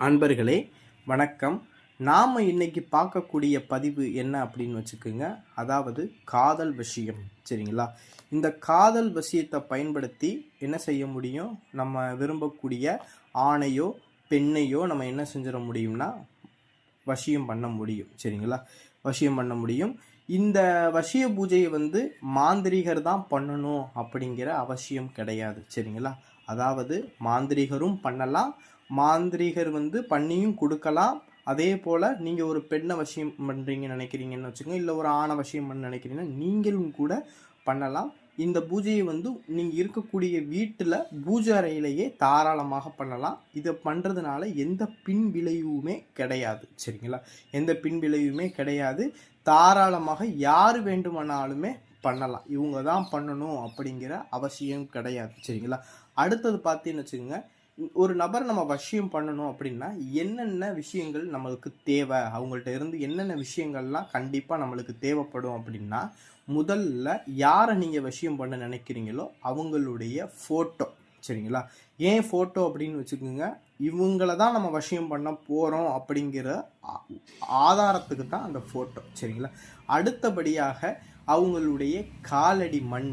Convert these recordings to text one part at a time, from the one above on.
அன்பர்களே வணக்கம். நாம் இன்னைக்கு பார்க்கக்கூடிய பதிவு என்ன அப்படின்னு வச்சுக்கோங்க. அதாவது காதல் விஷயம். சரிங்களா? இந்த காதல் விஷயத்தை பயன்படுத்தி என்ன செய்ய முடியும்? நம்ம விரும்பக்கூடிய ஆணையோ பெண்ணையோ நம்ம என்ன செஞ்சிட முடியும்னா வசியம் பண்ண முடியும். சரிங்களா? வசியம் பண்ண முடியும். இந்த வசிய பூஜையை வந்து மாந்திரிகர் தான் பண்ணணும் அப்படிங்கிற அவசியம் கிடையாது. சரிங்களா? அதாவது மாந்திரிகரும் பண்ணலாம். மாந்திரிகர் வந்து பண்ணியும் கொடுக்கலாம். அதே போல் நீங்கள் ஒரு பெண்ணை வசியம் பண்ணுறீங்கன்னு நினைக்கிறீங்கன்னு வச்சுக்கோங்க. இல்லை ஒரு ஆணை வசியம் பண்ண நினைக்கிறீங்கன்னா நீங்களும் கூட பண்ணலாம். இந்த பூஜையை வந்து நீங்கள் இருக்கக்கூடிய வீட்டில் பூஜை அறையிலேயே தாராளமாக பண்ணலாம். இதை பண்ணுறதுனால எந்த பின் விளைவுமே கிடையாது. சரிங்களா? எந்த பின் விளைவுமே கிடையாது. தாராளமாக யார் வேண்டுமானாலுமே பண்ணலாம். இவங்க தான் பண்ணணும் அப்படிங்கிற அவசியம் கிடையாது. சரிங்களா? அடுத்தது பார்த்தீங்கன்னு வச்சுக்கோங்க ஒரு நபர் நம்ம வசியம் பண்ணணும் அப்படின்னா என்னென்ன விஷயங்கள் நம்மளுக்கு தேவை? அவங்கள்ட்ட இருந்து என்னென்ன விஷயங்கள்லாம் கண்டிப்பாக நம்மளுக்கு தேவைப்படும் அப்படின்னா முதல்ல யாரை நீங்கள் விஷயம் பண்ண நினைக்கிறீங்களோ அவங்களுடைய ஃபோட்டோ சரிங்களா? ஏன் ஃபோட்டோ அப்படின்னு வச்சுக்கோங்க இவங்கள தான் நம்ம வசியம் பண்ண போகிறோம் அப்படிங்கிற ஆதாரத்துக்கு தான் அந்த ஃபோட்டோ சரிங்களா? அடுத்தபடியாக அவங்களுடைய காலடி மண்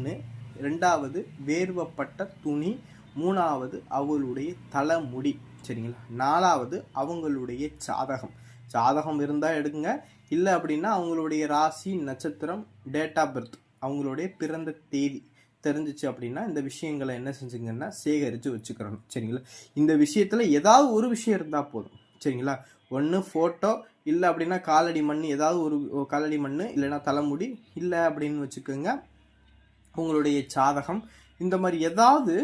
ரெண்டாவது வேர்வப்பட்ட துணி மூணாவது அவங்களுடைய தலைமுடி சரிங்களா? நாலாவது அவங்களுடைய ஜாதகம். ஜாதகம் இருந்தால் எடுங்க இல்லை அப்படின்னா அவங்களுடைய ராசி நட்சத்திரம் டேட் ஆஃப் பர்த் அவங்களுடைய பிறந்த தேதி. தெரிஞ்சிச்சு அப்படின்னா இந்த விஷயங்களை என்ன செஞ்சுங்கன்னா சேகரித்து வச்சுக்கிறணும் சரிங்களா? இந்த விஷயத்தில் ஏதாவது ஒரு விஷயம் இருந்தால் போதும் சரிங்களா? ஒன்று ஃபோட்டோ இல்லை அப்படின்னா காலடி மண் ஏதாவது ஒரு காலடி மண் இல்லைன்னா தலைமுடி இல்லை அப்படின்னு வச்சுக்கோங்க. உங்களுடைய சாதகம் இந்த மாதிரி ஏதாவது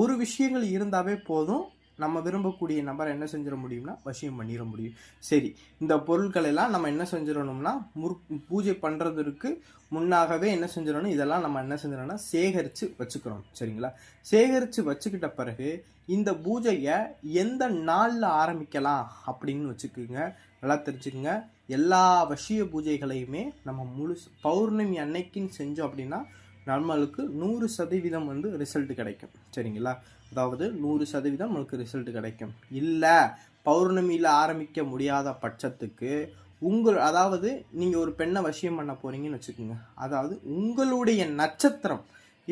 ஒரு விஷயங்கள் இருந்தாவே போதும். நம்ம விரும்பக்கூடிய நபரை என்ன செஞ்சிட முடியும்னா வசியம் பண்ணிட முடியும். சரி இந்த பொருட்கள் எல்லாம் நம்ம என்ன செஞ்சிடணும்னா முற் பூஜை பண்ணுறதுக்கு முன்னாகவே என்ன செஞ்சிடணும்? இதெல்லாம் நம்ம என்ன செஞ்சிடணும்னா சேகரித்து வச்சுக்கிறோம் சரிங்களா? சேகரித்து வச்சுக்கிட்ட பிறகு இந்த பூஜையை எந்த நாளில் ஆரம்பிக்கலாம் அப்படின்னு வச்சுக்கோங்க. நல்லா தெரிஞ்சுக்கங்க. எல்லா வசிய பூஜைகளையுமே நம்ம முழு பௌர்ணமி அன்னைக்குன்னு செஞ்சோம் அப்படின்னா நம்மளுக்கு நூறு சதவீதம் வந்து ரிசல்ட் கிடைக்கும். சரிங்களா? அதாவது நூறு சதவீதம் நம்மளுக்கு ரிசல்ட் கிடைக்கும். இல்லை பௌர்ணமியில் ஆரம்பிக்க முடியாத பட்சத்துக்கு உங்கள் அதாவது நீங்கள் ஒரு பெண்ணை வசியம் பண்ண போகிறீங்கன்னு வச்சுக்கோங்க. அதாவது உங்களுடைய நட்சத்திரம்.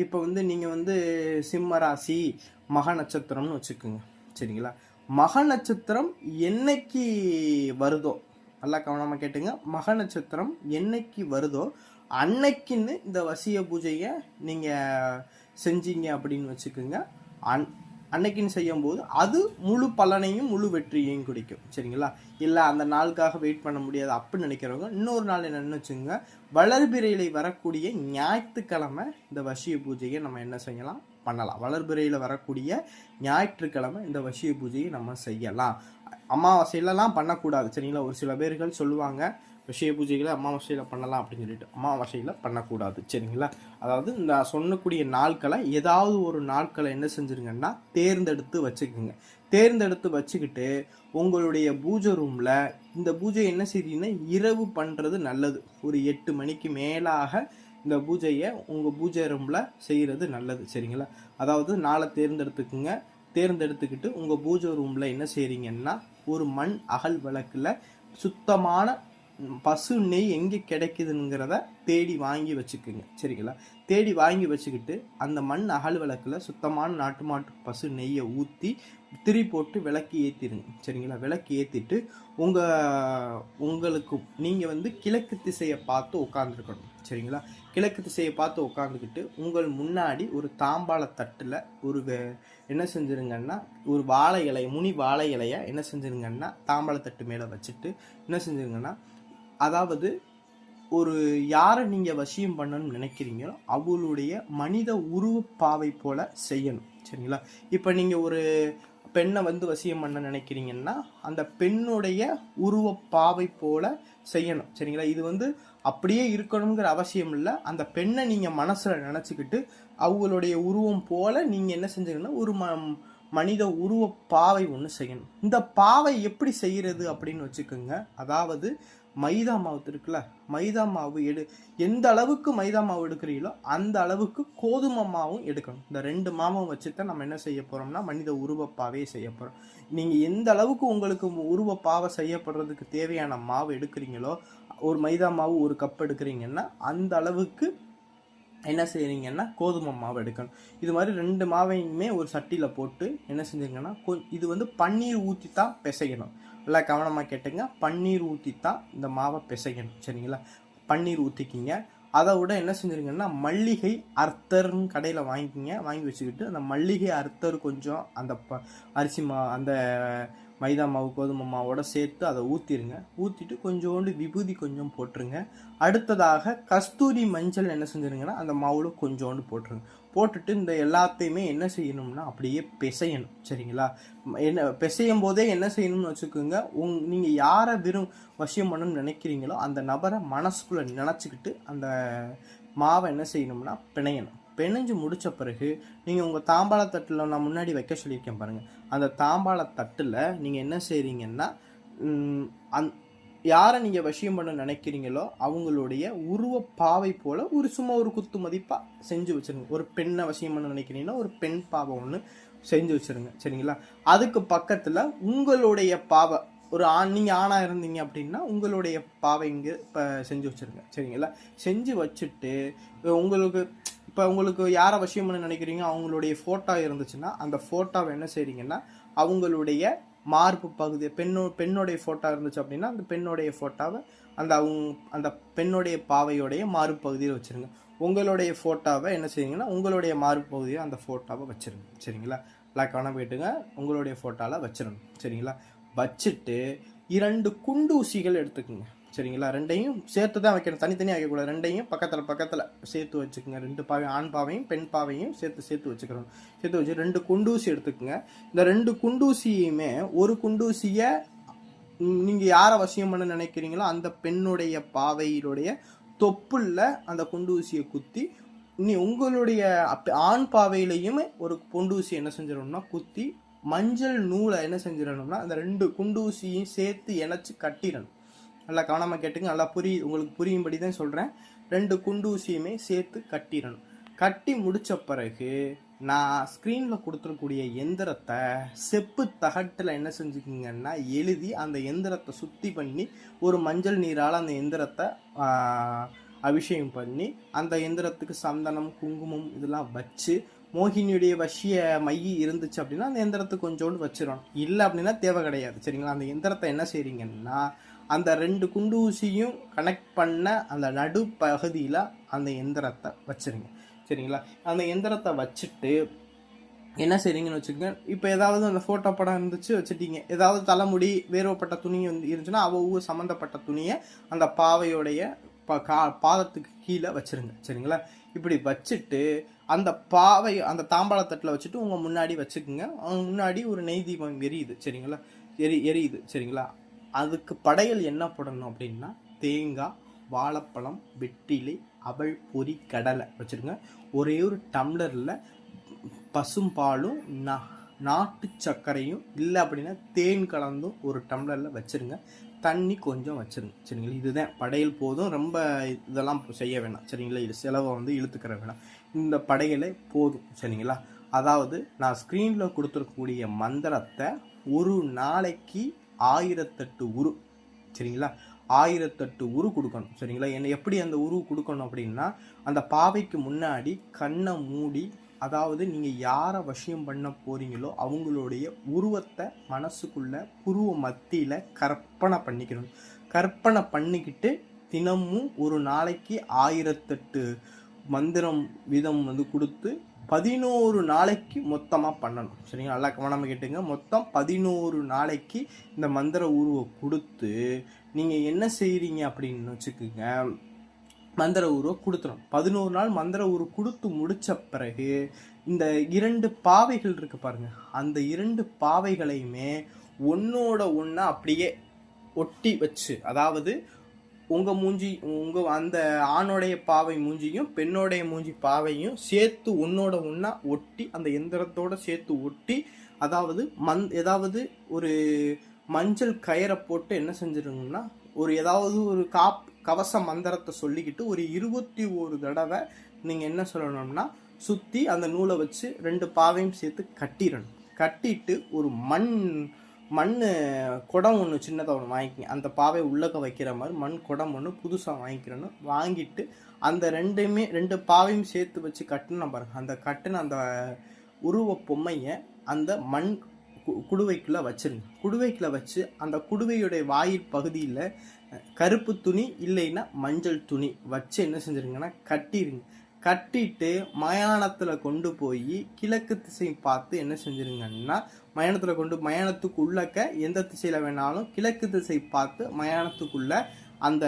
இப்போ வந்து நீங்கள் வந்து சிம்ம ராசி மக நட்சத்திரம்னு வச்சுக்கோங்க. சரிங்களா? மக நட்சத்திரம் என்னைக்கு வருதோ? நல்லா கவனமாக கேட்டுங்க. மக நட்சத்திரம் என்னைக்கு வருதோ? அன்னைக்குன்னு இந்த வசிய பூஜையை நீங்கள் செஞ்சீங்க அப்படின்னு வச்சுக்கோங்க. அன் அன்னைக்குன்னு செய்யும்போது அது முழு பலனையும் முழு வெற்றியையும் குடிக்கும் சரிங்களா? இல்லை அந்த நாளுக்காக வெயிட் பண்ண முடியாது அப்படின்னு நினைக்கிறவங்க இன்னொரு நாள் என்னென்னு வச்சுங்க வளர்பிறையில் வரக்கூடிய ஞாயிற்றுக்கிழமை இந்த வசிய பூஜையை நம்ம என்ன செய்யலாம்? பண்ணலாம். வளர்பிறையில் வரக்கூடிய ஞாயிற்றுக்கிழமை இந்த வசிய பூஜையை நம்ம செய்யலாம். அமாவாசையிலலாம் பண்ணக்கூடாது. சரிங்களா? ஒரு சில பேர்கள் சொல்லுவாங்க விஷய பூஜைகளை அமாவாசையில் பண்ணலாம் அப்படின்னு சொல்லிட்டு. அமாவாசையில் பண்ணக்கூடாது. சரிங்களா? அதாவது இந்த சொல்லக்கூடிய நாட்களை ஏதாவது ஒரு நாட்களை என்ன செஞ்சுருங்கன்னா தேர்ந்தெடுத்து வச்சுக்கோங்க. தேர்ந்தெடுத்து வச்சுக்கிட்டு உங்களுடைய பூஜை ரூமில் இந்த பூஜை என்ன செய்றீங்கன்னா இரவு பண்ணுறது நல்லது. ஒரு எட்டு மணிக்கு மேலாக இந்த பூஜையை உங்கள் பூஜை ரூமில் செய்கிறது நல்லது சரிங்களா? அதாவது நாளை தேர்ந்தெடுத்துக்குங்க. தேர்ந்தெடுத்துக்கிட்டு உங்கள் பூஜை ரூமில் என்ன செய்கிறீங்கன்னா ஒரு மண் அகல் விளக்கில் சுத்தமான பசு நெய் எங்கே கிடைக்குதுங்கிறத தேடி வாங்கி வச்சுக்கோங்க சரிங்களா? தேடி வாங்கி வச்சுக்கிட்டு அந்த மண் அகல் விளக்கில் சுத்தமான நாட்டு மாட்டு பசு நெய்யை ஊற்றி திரி போட்டு விளக்கு ஏற்றிடுங்க சரிங்களா? விளக்கு ஏற்றிட்டு உங்கள் உங்களுக்கு நீங்கள் வந்து கிழக்கு திசையை பார்த்து உட்காந்துருக்கணும் சரிங்களா? கிழக்கு திசையை பார்த்து உட்காந்துக்கிட்டு உங்கள் முன்னாடி ஒரு தாம்பாள தட்டில் ஒரு என்ன செஞ்சுருங்கன்னா ஒரு வாழை இலை முனி வாழை இலையை என்ன செஞ்சுருங்கன்னா தாம்பாள தட்டு மேலே வச்சுட்டு என்ன செஞ்சிருங்கன்னா அதாவது ஒரு யாரை நீங்கள் வசியம் பண்ணணும்னு நினைக்கிறீங்களோ அவளுடைய மனித உருவப்பாவை போல செய்யணும். சரிங்களா? இப்போ நீங்கள் ஒரு பெண்ணை வந்து வசியம் பண்ண நினைக்கிறீங்கன்னா அந்த பெண்ணுடைய உருவப்பாவை போல செய்யணும். சரிங்களா? இது வந்து அப்படியே இருக்கணுங்கிற அவசியம் இல்லை. அந்த பெண்ணை நீங்கள் மனசில் நினச்சிக்கிட்டு அவங்களுடைய உருவம் போல் நீங்கள் என்ன செஞ்சீங்கன்னா ஒரு ம மனித உருவ பாவை ஒன்று செய்யணும். இந்த பாவை எப்படி செய்கிறது அப்படின்னு வச்சுக்கோங்க. அதாவது மைதா மாவு இருக்குல்ல மைதா மாவு எடு எந்த அளவுக்கு மைதா மாவு எடுக்கிறீங்களோ அந்த அளவுக்கு கோதுமை மாவும் எடுக்கணும். இந்த ரெண்டு மாவும் வச்சு தான் நம்ம என்ன செய்ய போகிறோம்னா மனித உருவப்பாவே செய்ய போகிறோம் நீங்கள் எந்த அளவுக்கு உங்களுக்கு உருவப்பாவை செய்யப்படுறதுக்கு தேவையான மாவு எடுக்கிறீங்களோ ஒரு மைதா மாவு ஒரு கப் எடுக்கிறீங்கன்னா அந்த அளவுக்கு என்ன செய்கிறீங்கன்னா கோதுமை மாவு எடுக்கணும். இது மாதிரி ரெண்டு மாவையுமே ஒரு சட்டியில் போட்டு என்ன செஞ்சீங்கன்னா கொ இது வந்து பன்னீர் ஊற்றி தான் பிசையணும். நல்லா கவனமாக கேட்டுங்க. பன்னீர் ஊற்றி தான் இந்த மாவை பிசையணும். சரிங்களா? பன்னீர் ஊற்றிக்கிங்க அதை விட என்ன செஞ்சுருங்கன்னா மல்லிகை அர்த்தர்னு கடையில் வாங்கிக்கிங்க. வாங்கி வச்சுக்கிட்டு அந்த மல்லிகை அர்த்தர் கொஞ்சம் அந்த ப அரிசி மா அந்த மைதா மாவு கோதுமை மாவோட சேர்த்து அதை ஊற்றிடுங்க ஊற்றிட்டு கொஞ்சோண்டு விபூதி கொஞ்சம் போட்டுருங்க. அடுத்ததாக கஸ்தூரி மஞ்சள் என்ன செஞ்சுருங்கன்னா அந்த மாவில் கொஞ்சோண்டு போட்டுருங்க. போட்டுட்டு இந்த எல்லாத்தையுமே என்ன செய்யணும்னா அப்படியே பிசையணும். சரிங்களா? என்ன பிசையும் போதே என்ன செய்யணும்னு வச்சுக்கோங்க. உங் நீங்கள் யாரை விரும் வசியம் பண்ணணும்னு நினைக்கிறீங்களோ அந்த நபரை மனசுக்குள்ளே நினச்சிக்கிட்டு அந்த மாவை என்ன செய்யணும்னா பிணையணும். பிணைஞ்சு முடித்த பிறகு நீங்கள் உங்கள் தாம்பாள தட்டில் நான் முன்னாடி வைக்க சொல்லியிருக்கேன் பாருங்கள் அந்த தாம்பாள தட்டில் நீங்கள் என்ன செய்கிறீங்கன்னா அந் யாரை நீங்கள் வசியம் பண்ண நினைக்கிறீங்களோ அவங்களுடைய உருவ பாவை போல் ஒரு சும்மா ஒரு குத்து மதிப்பாக செஞ்சு வச்சுருங்க. ஒரு பெண்ணை வசியம் பண்ண நினைக்கிறீங்கன்னா ஒரு பெண் பாவை ஒன்று செஞ்சு வச்சுருங்க. சரிங்களா? அதுக்கு பக்கத்தில் உங்களுடைய பாவை ஒரு ஆண் நீங்கள் ஆணாக இருந்தீங்க அப்படின்னா உங்களுடைய பாவை இங்கே இப்போ செஞ்சு வச்சுருங்க. சரிங்களா? செஞ்சு வச்சுட்டு உங்களுக்கு இப்போ உங்களுக்கு யாரை விஷயம் பண்ண நினைக்கிறீங்க? அவங்களுடைய ஃபோட்டோ இருந்துச்சுன்னா அந்த ஃபோட்டோவை என்ன செய்கிறீங்கன்னா அவங்களுடைய மார்பு பகுதி பெண்ணோ பெண்ணுடைய ஃபோட்டோ இருந்துச்சு அப்படின்னா அந்த பெண்ணுடைய ஃபோட்டோவை அந்த அவங்க அந்த பெண்ணுடைய பாவையோடைய மார்பு பகுதியில் வச்சுருங்க. உங்களுடைய ஃபோட்டோவை என்ன செய்யுங்கன்னா உங்களுடைய மார்பு பகுதியை அந்த ஃபோட்டோவை வச்சுருங்க. சரிங்களா? லாக்கான போயிட்டுங்க உங்களுடைய ஃபோட்டோவில் வச்சிடணும் சரிங்களா? வச்சுட்டு இரண்டு குண்டூசிகள் எடுத்துக்கோங்க. சரிங்களா? ரெண்டையும் சேர்த்து தான் வைக்கணும். தனித்தனியாக வைக்கக்கூடாது. ரெண்டையும் பக்கத்தில் பக்கத்தில் சேர்த்து வச்சுக்கோங்க. ரெண்டு பாவை ஆண் பாவையும் பெண் பாவையும் சேர்த்து சேர்த்து வச்சுக்கிறோம் சேர்த்து வச்சு ரெண்டு குண்டூசி எடுத்துக்கோங்க. இந்த ரெண்டு குண்டூசியுமே ஒரு குண்டூசியை நீங்கள் யாரை வசியம் பண்ண நினைக்கிறீங்களோ அந்த பெண்ணுடைய பாவையினுடைய தொப்புள்ள அந்த குண்டூசியை குத்தி நீ உங்களுடைய ஆண் பாவையிலையுமே ஒரு குண்டூசி என்ன செஞ்சிடணும்னா குத்தி மஞ்சள் நூலை என்ன செஞ்சிடணும்னா அந்த ரெண்டு குண்டூசியும் சேர்த்து இணைச்சி கட்டிடணும். நல்லா கவனமாக கேட்டுங்க நல்லா புரிய உங்களுக்கு புரியும்படி தான் சொல்கிறேன் ரெண்டு குண்டூசியுமே சேர்த்து கட்டிடணும். கட்டி முடித்த பிறகு நான் ஸ்க்ரீனில் கொடுத்துருக்கூடிய எந்திரத்தை செப்பு தகட்டில் என்ன செஞ்சுக்கிங்கன்னா எழுதி அந்த எந்திரத்தை சுத்தி பண்ணி ஒரு மஞ்சள் நீரால் அந்த எந்திரத்தை அபிஷேகம் பண்ணி அந்த எந்திரத்துக்கு சந்தனம் குங்குமம் இதெல்லாம் வச்சு மோகினியுடைய வசிய மைய இருந்துச்சு அப்படின்னா அந்த எந்திரத்தை கொஞ்சோண்டு வச்சிடணும் இல்லை அப்படின்னா தேவை கிடையாது. சரிங்களா? அந்த எந்திரத்தை என்ன செய்றீங்கன்னா அந்த ரெண்டு குண்டு ஊசியும் கனெக்ட் பண்ண அந்த நடு பகுதியில் அந்த எந்திரத்தை வச்சுருங்க. சரிங்களா? அந்த எந்திரத்தை வச்சுட்டு என்ன செய்றீங்கன்னு வச்சுக்கோங்க. இப்போ ஏதாவது அந்த ஃபோட்டோ படம் இருந்துச்சு வச்சுட்டீங்க. ஏதாவது தலைமுடி வேறுபட்ட துணி வந்து இருந்துச்சுன்னா அவ்வளவு சம்மந்தப்பட்ட துணியை அந்த பாவையோடைய கா பாதத்துக்கு கீழே வச்சுருங்க. சரிங்களா? இப்படி வச்சுட்டு அந்த பாவை அந்த தாம்பாளத்தட்டில் வச்சுட்டு உங்கள் முன்னாடி வச்சுக்கோங்க. முன்னாடி ஒரு நெய் தீபம் எரியுது. சரிங்களா? எரி எரியுது. சரிங்களா? அதுக்கு படையல் என்ன போடணும் அப்படின்னா தேங்காய் வாழைப்பழம் வெட்டிலை அவள் பொறி கடலை வச்சுருங்க. ஒரே ஒரு டம்ளரில் பசும்பாலும் நாட்டு சர்க்கரையும் இல்லை அப்படின்னா தேன் கலந்தும் ஒரு டம்ளரில் வச்சுருங்க. தண்ணி கொஞ்சம் வச்சுருங்க. சரிங்களா? இதுதான். படையல் போதும். ரொம்ப இதெல்லாம் செய்ய வேணாம். சரிங்களா? இது செலவை வந்து இழுத்துக்கிற வேணாம். இந்த படையலே போதும். சரிங்களா? அதாவது நான் ஸ்க்ரீனில் கொடுத்துருக்கக்கூடிய மந்திரத்தை ஒரு நாளைக்கு ஆயிரத்தெட்டு உரு சரிங்களா? ஆயிரத்தெட்டு உரு கொடுக்கணும். சரிங்களா? என்ன எப்படி அந்த உரு கொடுக்கணும் அப்படின்னா அந்த பாவைக்கு முன்னாடி கண்ணை மூடி அதாவது நீங்கள் யாரை வசியம் பண்ண போகிறீங்களோ அவங்களுடைய உருவத்தை மனசுக்குள்ள புருவ மத்தியில் கற்பனை பண்ணிக்கணும். கற்பனை பண்ணிக்கிட்டு தினமும் ஒரு நாளைக்கு ஆயிரத்தெட்டு மந்திரம் விதம் வந்து கொடுத்து பதினோரு நாளைக்கு மொத்தமாக பண்ணணும். சரிங்களா? நல்லா கவனமாக கேட்டுங்க. மொத்தம் பதினோரு நாளைக்கு இந்த மந்திர உருவை கொடுத்து நீங்கள் என்ன செய்கிறீங்க அப்படின்னு வச்சுக்கோங்க. மந்திர ஊரை கொடுத்துரும். பதினோரு நாள் மந்திர ஊர் கொடுத்து முடித்த பிறகு இந்த இரண்டு பாவைகள் இருக்கு பாருங்க. அந்த இரண்டு பாவைகளையுமே ஒன்னோட ஒன்றா அப்படியே ஒட்டி வச்சு அதாவது உங்கள் மூஞ்சி உங்கள் அந்த ஆணோடைய பாவை மூஞ்சியும் பெண்ணோடைய மூஞ்சி பாவையும் சேர்த்து ஒன்னோட ஒன்றா ஒட்டி அந்த எந்திரத்தோடு சேர்த்து ஒட்டி அதாவது மண் ஏதாவது ஒரு மஞ்சள் கயிறை போட்டு என்ன செஞ்சிருங்கன்னா ஒரு ஏதாவது ஒரு காப் கவச மந்திரத்தை சொல்லிக்கிட்டு ஒரு இருபத்தி ஒரு தடவை நீங்கள் என்ன சொல்லணும்னா சுற்றி அந்த நூலை வச்சு ரெண்டு பாவையும் சேர்த்து கட்டிடணும். கட்டிட்டு ஒரு மண் மண் குடம் ஒன்று சின்னதாக ஒன்று வாங்கிக்கிங்க. அந்த பாவை உள்ளக்க வைக்கிற மாதிரி மண் குடம் ஒன்று புதுசாக வாங்கிக்கிறணும். வாங்கிட்டு அந்த ரெண்டையுமே ரெண்டு பாவையும் சேர்த்து வச்சு கட்டின பாருங்க. அந்த கட்டின அந்த உருவ பொம்மையை அந்த மண் குடுவைக்குள்ளே வச்சிருங்க. குடுவைக்குள்ள வச்சு அந்த குடுவையுடைய வாயில் பகுதியில் கருப்பு துணி இல்லைன்னா மஞ்சள் துணி வச்சு என்ன செஞ்சிருங்கன்னா கட்டிருங்க. கட்டிட்டு மயானத்தில் கொண்டு போய் கிழக்கு திசை பார்த்து என்ன செஞ்சிருங்கன்னா மயானத்தில் கொண்டு மயானத்துக்கு உள்ளக்க எந்த திசையில் வேணாலும் கிழக்கு திசை பார்த்து மயானத்துக்குள்ள அந்த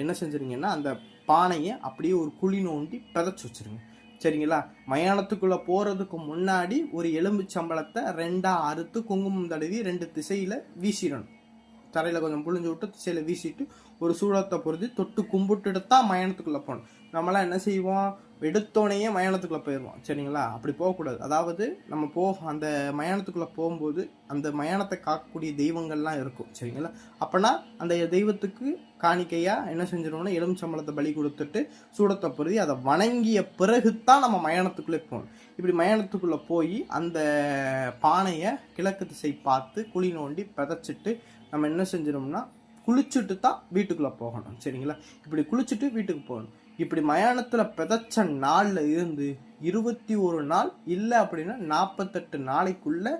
என்ன செஞ்சுருங்கன்னா அந்த பானையை அப்படியே ஒரு குழி நோண்டி பிதைச்சி வச்சிருங்க. சரிங்களா? மயானத்துக்குள்ளே போகிறதுக்கு முன்னாடி ஒரு எலும்புச்சம்பளத்தை ரெண்டாக அறுத்து குங்குமம் தடவி ரெண்டு திசையில் வீசிடணும். தரையில் கொஞ்சம் புழிஞ்சு விட்டு திசையில் வீசிட்டு ஒரு சூடத்தை பொருத்தி தொட்டு கும்பிட்டுட்டு தான் மயானத்துக்குள்ளே போகணும். நம்மளாம் என்ன செய்வோம்? எடுத்தோடனேயே மயானத்துக்குள்ளே போயிடுவோம். சரிங்களா? அப்படி போகக்கூடாது. அதாவது நம்ம போ அந்த மயானத்துக்குள்ளே போகும்போது அந்த மயானத்தை காக்கக்கூடிய தெய்வங்கள்லாம் இருக்கும். சரிங்களா? அப்போனா அந்த தெய்வத்துக்கு காணிக்கையாக என்ன செஞ்சிடணும்னா எலுமிச்சம்பளத்தை பலி கொடுத்துட்டு சூடத்தை பொருதி அதை வணங்கிய பிறகு தான் நம்ம மயானத்துக்குள்ளே போகணும். இப்படி மயானத்துக்குள்ளே போய் அந்த பானையை கிழக்கு திசை பார்த்து குழி நோண்டி பிதைச்சிட்டு நம்ம என்ன செஞ்சிடோம்னா குளிச்சுட்டு தான் வீட்டுக்குள்ளே போகணும். சரிங்களா? இப்படி குளிச்சுட்டு வீட்டுக்கு போகணும். இப்படி மயானத்தில் பிதைச்ச நாளில் இருந்து இருபத்தி ஒரு நாள் இல்லை அப்படின்னா நாற்பத்தெட்டு நாளைக்குள்ளே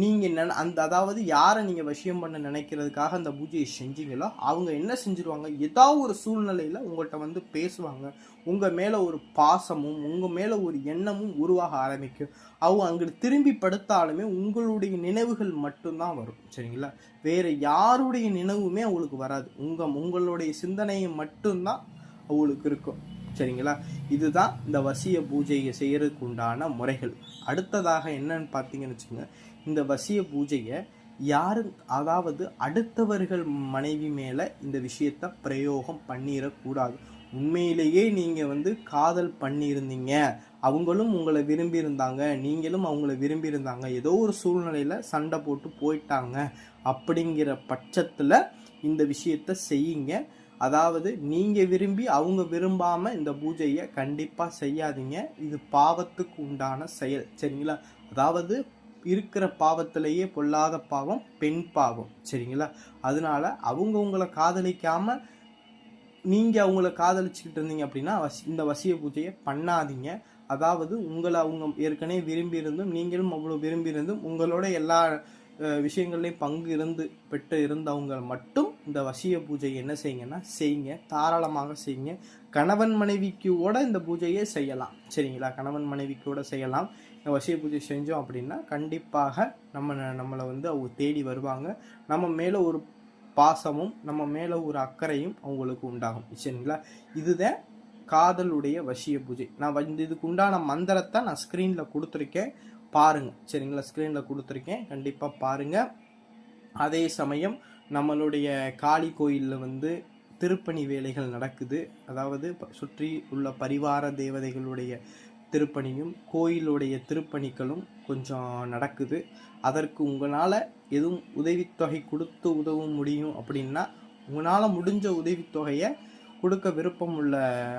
நீங்கள் நின அந்த அதாவது யாரை நீங்கள் வசியம் பண்ண நினைக்கிறதுக்காக அந்த பூஜையை செஞ்சீங்களோ அவங்க என்ன செஞ்சுருவாங்க ஏதாவது ஒரு சூழ்நிலையில் உங்கள்கிட்ட வந்து பேசுவாங்க. உங்கள் மேலே ஒரு பாசமும் உங்கள் மேலே ஒரு எண்ணமும் உருவாக ஆரம்பிக்கும். அவங்க அங்கிட்டு திரும்பி படுத்தாலுமே உங்களுடைய நினைவுகள் மட்டும்தான் வரும் சரிங்களா? வேறு யாருடைய நினைவுமே அவங்களுக்கு வராது. உங்கள் உங்களுடைய சிந்தனையை மட்டும்தான் அவங்களுக்கு இருக்கும் சரிங்களா? இதுதான் இந்த வசிய பூஜையை செய்கிறதுக்கு உண்டான முறைகள். அடுத்ததாக என்னன்னு பார்த்தீங்கன்னு வச்சுக்கோங்க. இந்த வசிய பூஜையை யாரு அதாவது அடுத்தவர்கள் மனைவி மேலே இந்த விஷயத்த பிரயோகம் பண்ணிடக்கூடாது உண்மையிலேயே நீங்கள் வந்து காதல் பண்ணியிருந்தீங்க. அவங்களும் உங்களை விரும்பியிருந்தாங்க. நீங்களும் அவங்கள விரும்பியிருந்தாங்க. ஏதோ ஒரு சூழ்நிலையில் சண்டை போட்டு போயிட்டாங்க. அப்படிங்கிற பட்சத்தில் இந்த விஷயத்த செய்யுங்க. அதாவது நீங்கள் விரும்பி அவங்க விரும்பாமல் இந்த பூஜையை கண்டிப்பாக செய்யாதீங்க. இது பாவத்துக்கு உண்டான செயல். சரிங்களா? அதாவது இருக்கிற பாவத்திலேயே பொல்லாத பாவம் பெண் பாவம். சரிங்களா? அதனால அவங்க உங்களை காதலிக்காமல் நீங்கள் அவங்கள காதலிச்சுக்கிட்டு இருந்தீங்க அப்படின்னா வசி இந்த வசிய பூஜையை பண்ணாதீங்க. அதாவது உங்களை அவங்க ஏற்கனவே விரும்பி இருந்தும் நீங்களும் அவ்வளோ விரும்பி இருந்தும் உங்களோட எல்லா விஷயங்கள்லேயும் விஷயங்கள்லையும் பங்கு இருந்து பெற்று இருந்தவங்க மட்டும் இந்த வசிய பூஜை என்ன செய்யுங்கன்னா செய்யுங்க. தாராளமாக செய்யுங்க. கணவன் மனைவிக்கு கூட இந்த பூஜையை செய்யலாம். சரிங்களா? கணவன் மனைவிக்கு கூட செய்யலாம். இந்த வசிய பூஜை செஞ்சோம் அப்படின்னா கண்டிப்பாக நம்ம நம்மளை வந்து அவங்க தேடி வருவாங்க. நம்ம மேலே ஒரு பாசமும் நம்ம மேலே ஒரு அக்கறையும் அவங்களுக்கு உண்டாகும். சரிங்களா? இதுதான் காதலுடைய வசிய பூஜை. நான் வந்து இதுக்கு உண்டான மந்திரத்தை நான் ஸ்க்ரீனில் கொடுத்துருக்கேன். பாருங்கள் சரிங்களா? ஸ்க்ரீனில் கொடுத்துருக்கேன். கண்டிப்பாக பாருங்கள் அதே சமயம் நம்மளுடைய காளி கோயிலில் வந்து திருப்பணி வேலைகள் நடக்குது. அதாவது சுற்றி உள்ள பரிவார தேவதைகளுடைய திருப்பணியும் கோயிலுடைய திருப்பணிகளும் கொஞ்சம் நடக்குது. அதற்கு உங்களால் எதுவும் உதவித்தொகை கொடுத்து உதவ முடியும் அப்படின்னா உங்களால் முடிஞ்ச உதவித்தொகையை கொடுக்க விருப்பம் உள்ள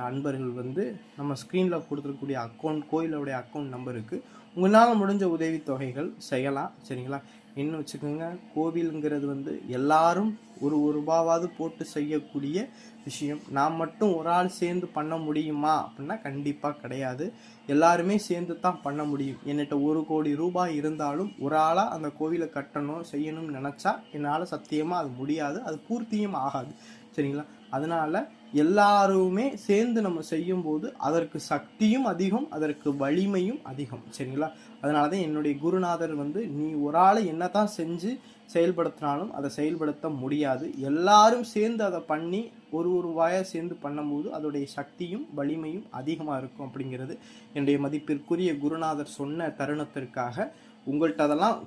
அன்பர்கள் வந்து நம்ம ஸ்க்ரீனில் கொடுத்துருக்கக்கூடிய அக்கௌண்ட் கோயிலுடைய அக்கௌண்ட் நம்பருக்கு உங்களால் முடிஞ்ச உதவித்தொகைகள் செய்யலாம். சரிங்களா? இன்னும் வச்சுக்கோங்க கோவிலுங்கிறது வந்து எல்லாரும் ஒரு ஒரு ரூபாவாவது போட்டு செய்யக்கூடிய விஷயம். நான் மட்டும் ஒரு ஆள் சேர்ந்து பண்ண முடியுமா? அப்படின்னா கண்டிப்பாக கிடையாது. எல்லாருமே சேர்ந்து தான் பண்ண முடியும். என்கிட்ட ஒரு கோடி ரூபாய் இருந்தாலும் ஒரு ஆளாக அந்த கோவிலை கட்டணும் செய்யணும்னு நினச்சா என்னால் சத்தியமாக அது முடியாது. அது பூர்த்தியும் ஆகாது. சரிங்களா? அதனால் எல்லாருமே சேர்ந்து நம்ம செய்யும்போது அதற்கு சக்தியும் அதிகம் அதற்கு வலிமையும் அதிகம். சரிங்களா? அதனால தான் என்னுடைய குருநாதர் வந்து நீ ஒரு ஆளை என்னதான் செஞ்சு செயல்படுத்தினாலும் அதை செயல்படுத்த முடியாது. எல்லாரும் சேர்ந்து அதை பண்ணி ஒரு ஒரு வாயை சேர்ந்து பண்ணும்போது அதோடைய சக்தியும் வலிமையும் அதிகமாக இருக்கும் அப்படிங்கிறது என்னுடைய மதிப்பிற்குரிய குருநாதர் சொன்ன தருணத்திற்காக உங்கள்கிட்ட அதெல்லாம்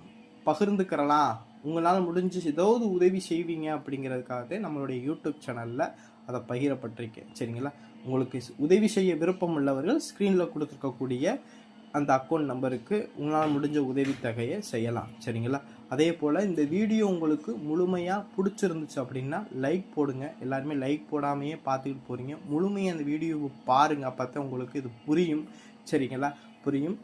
பகிர்ந்துக்கிறலாம் உங்களால் முடிஞ்சு ஏதாவது உதவி செய்வீங்க அப்படிங்கிறதுக்காக நம்மளுடைய யூடியூப் சேனலில் அதை பகிரப்பட்டிருக்கேன். சரிங்களா? உங்களுக்கு உதவி செய்ய விருப்பம் உள்ளவர்கள் ஸ்க்ரீனில் கொடுத்துருக்கக்கூடிய அந்த அக்கௌண்ட் நம்பருக்கு உங்களால் முடிஞ்ச உதவித்தொகையை செய்யலாம். சரிங்களா? அதே போல் இந்த வீடியோ உங்களுக்கு முழுமையாக பிடிச்சிருந்துச்சு அப்படின்னா லைக் போடுங்க. எல்லாருமே லைக் போடாமையே பார்த்துக்கிட்டு போகிறீங்க முழுமையாக அந்த வீடியோவை பாருங்கள் அப்போ தான் உங்களுக்கு இது புரியும். சரிங்களா? புரியும்.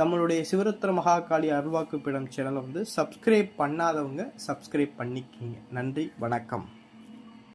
நம்மளுடைய சிவருத்திர மகாகாளி அருள்வாக்குப்பிடம் சேனலை வந்து சப்ஸ்கிரைப் பண்ணாதவங்க சப்ஸ்கிரைப் பண்ணிக்கிங்க. நன்றி. வணக்கம்.